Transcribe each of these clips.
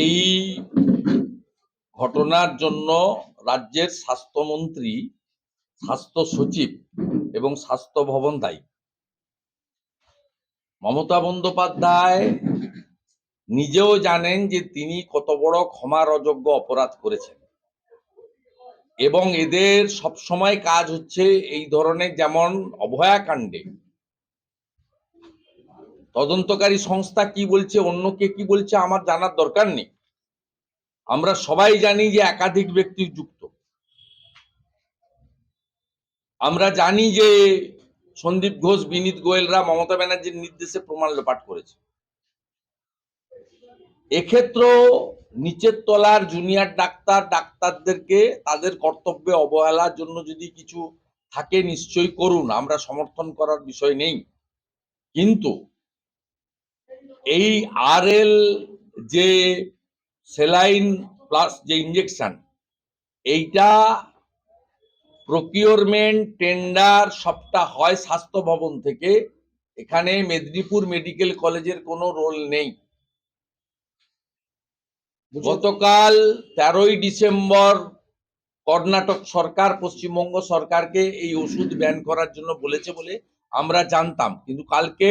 এই ঘটনার জন্য রাজ্যের স্বাস্থ্যমন্ত্রী, স্বাস্থ্য সচিব এবং স্বাস্থ্য ভবন দায়ী। মমতা বন্দ্যোপাধ্যায় নিজেও জানেন যে তিনি কত বড় ক্ষমার অযোগ্য অপরাধ করেছেন। এবং এদের সবসময় কাজ হচ্ছে এই ধরনের যেমন অভয়াকাণ্ডে তদন্তকারী সংস্থা কি বলছে অন্য কে কি বলছে আমার জানার দরকার নেই। আমরা সবাই জানি যে একাধিক ব্যক্তি যুক্ত। আমরা জানি যে সন্দীপ ঘোষ, বিনীত গোয়েলরা মমতা ব্যানার্জির নির্দেশে প্রমাণ লোপাট করেছে। এক্ষেত্রেও নিচের তলার জুনিয়র ডাক্তার, ডাক্তারদেরকে তাদের কর্তব্যে অবহেলার জন্য যদি কিছু থাকে নিশ্চয়ই করুন, আমরা সমর্থন করার বিষয় নেই। কিন্তু এই আর এল যে সেলাইন প্লাস যে ইঞ্জেকশন এইটা প্রকিউরমেন্ট টেন্ডার সবটা হয় স্বাস্থ্য ভবন থেকে। এখানে মেদিনীপুর মেডিকেল কলেজের কোনো রোল নেই। গতকাল তেরোই ডিসেম্বর কর্ণাটক সরকার পশ্চিমবঙ্গ সরকারকে এই ওষুধ ব্যান করার জন্য বলেছে বলে আমরা জানতাম। কিন্তু কালকে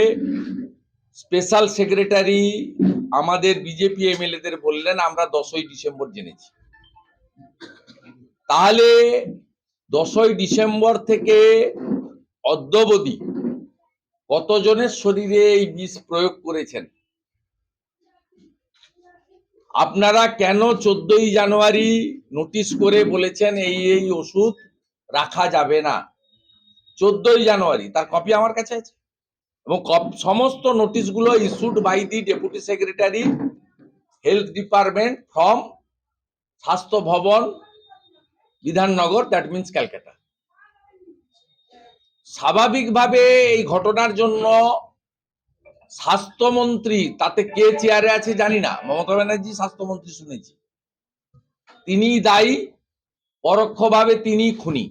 স্পেশাল সেক্রেটারি আমাদের বিজেপি এমএলএদের বললেন, আমরা দশই ডিসেম্বর জেনেছি। তাহলে দশই ডিসেম্বর থেকে অদ্যবধি কতজনের শরীরে এই বিষ প্রয়োগ করেছেন? আপনারা কেন চোদ্দই জানুয়ারি নোটিশ করে বলেছেন এই এই ওষুধ রাখা যাবে না? চোদ্দই জানুয়ারি, তার কপি আমার কাছে আছে। এবং সমস্ত নোটিশগুলো issued by the deputy secretary health department from স্বাস্থ্য ভবন, বিধাননগর দ্যাট মিনস ক্যালকাটা। স্বাভাবিকভাবে এই ঘটনার জন্য স্বাস্থ্যমন্ত্রী, তাতে কে চেয়ারে আছে জানি না। মমতা ব্যানার্জি স্বাস্থ্যমন্ত্রী শুনেছি। তিনি দায়ী, পরোক্ষভাবে তিনি খুনি।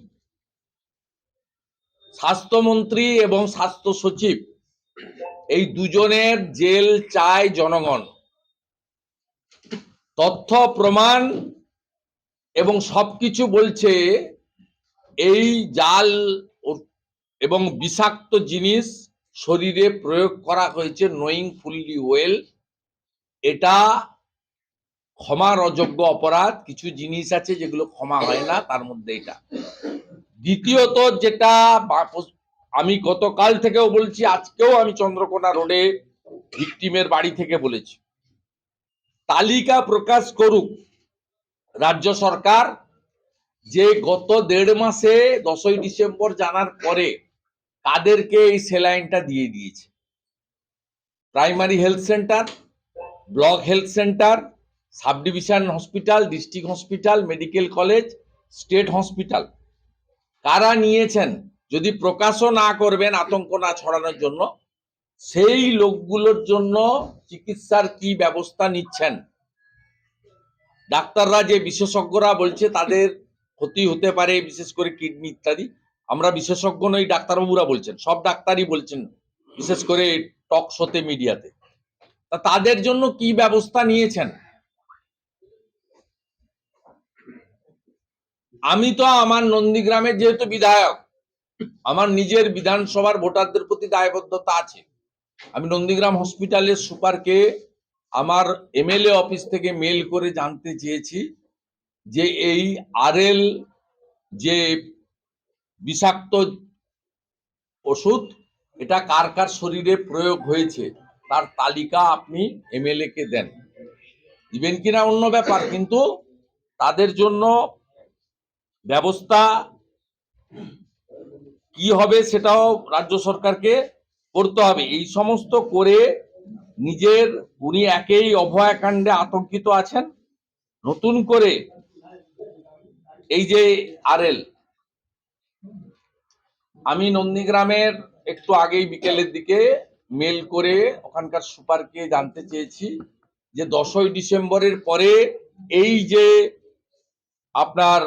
স্বাস্থ্যমন্ত্রী এবং স্বাস্থ্য সচিব এই দুজনের জেল চায় জনগণ। তথ্য, প্রমাণ এবং সবকিছু বলছে এই জাল এবং বিষাক্ত জিনিস শরীরে প্রয়োগ করা হয়েছে নোয়িং ফুললি ওয়েল। এটা ক্ষমার অযোগ্য অপরাধ। কিছু জিনিস আছে যেগুলো ক্ষমা হয় না, তার মধ্যে এটা। দ্বিতীয়ত যেটা আমি গতকাল থেকেও বলছি, আজকেও আমি চন্দ্রকোনা রোডে ভিকটিমের বাড়ি থেকে বলেছি। তালিকা প্রকাশ করুক, রাজ্য সরকার, যে গত দেড় মাসে দশই ডিসেম্বর জানার পরে কাদেরকে এই সেলাইনটা দিয়ে দিয়েছে। Primary health centre, block health centre sub division hospital, district hospital, medical college, state hospital, কারা নিয়েছেন? যদি প্রকাশও না করবেন, আতঙ্ক না ছড়ানোর জন্য, সেই লোকগুলোর জন্য চিকিৎসার কি ব্যবস্থা নিচ্ছেন? ডাক্তাররা যে বিশেষজ্ঞরা বলছে, তাদের ক্ষতি হতে পারে, বিশেষ করে কিডনি ইত্যাদি। আমরা বিশেষজ্ঞ নই, ডাক্তারবাবুরা বলছেন, সব ডাক্তারই বলছেন, বিশেষ করে টক শোতে মিডিয়াতে। তা তাদের জন্য কি ব্যবস্থা নিয়েছেন? আমি তো আমার নন্দীগ্রামের যেহেতু বিধায়ক আমার নিজের বিধানসভার ভোটারদের প্রতি দায়বদ্ধতা আছে। আমি নন্দীগ্রাম হসপিটালের সুপারকে আমার এমএলএ অফিস থেকে মেল করে জানতে চেয়েছি যে এই আরএল যে বিষাক্ত ওষুধ, এটা কার কার শরীরে প্রয়োগ হয়েছে, তার তালিকা আপনি এমএলএ কে দেন। দিবেন কিনা অন্য ব্যাপার, কিন্তু তাদের জন্য ব্যবস্থা কি হবে সেটাও রাজ্য সরকারকে করতে হবে। এই সমস্ত করে নিজের, উনি একেই অভয়াকাণ্ডে আতঙ্কিত আছেন। নতুন করে এই যে আরএল, আমি নন্দীগ্রামের একটু আগেই বিকেলের দিকে মেল করে ওখানকার সুপারকে জানতে চেয়েছি যে দশই ডিসেম্বরের পরে এই যে আপনার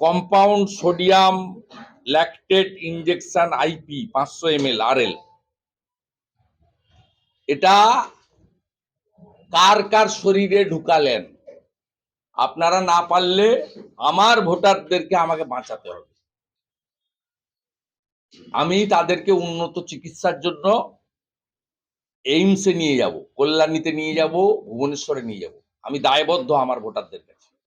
compound sodium lactate injection IP পাঁচশো এম এল আর এল এটা কার কার শরীরে ঢুকালেন? আপনারা না পারলে আমার ভোটারদেরকে আমাকে বাঁচাতে হবে। আমি তাদেরকে উন্নত চিকিৎসার জন্য এইমসে নিয়ে যাব, কল্যাণীতে নিয়ে যাব, ভুবনেশ্বরে নিয়ে যাব। আমি দায়বদ্ধ আমার ভোটারদের কাছে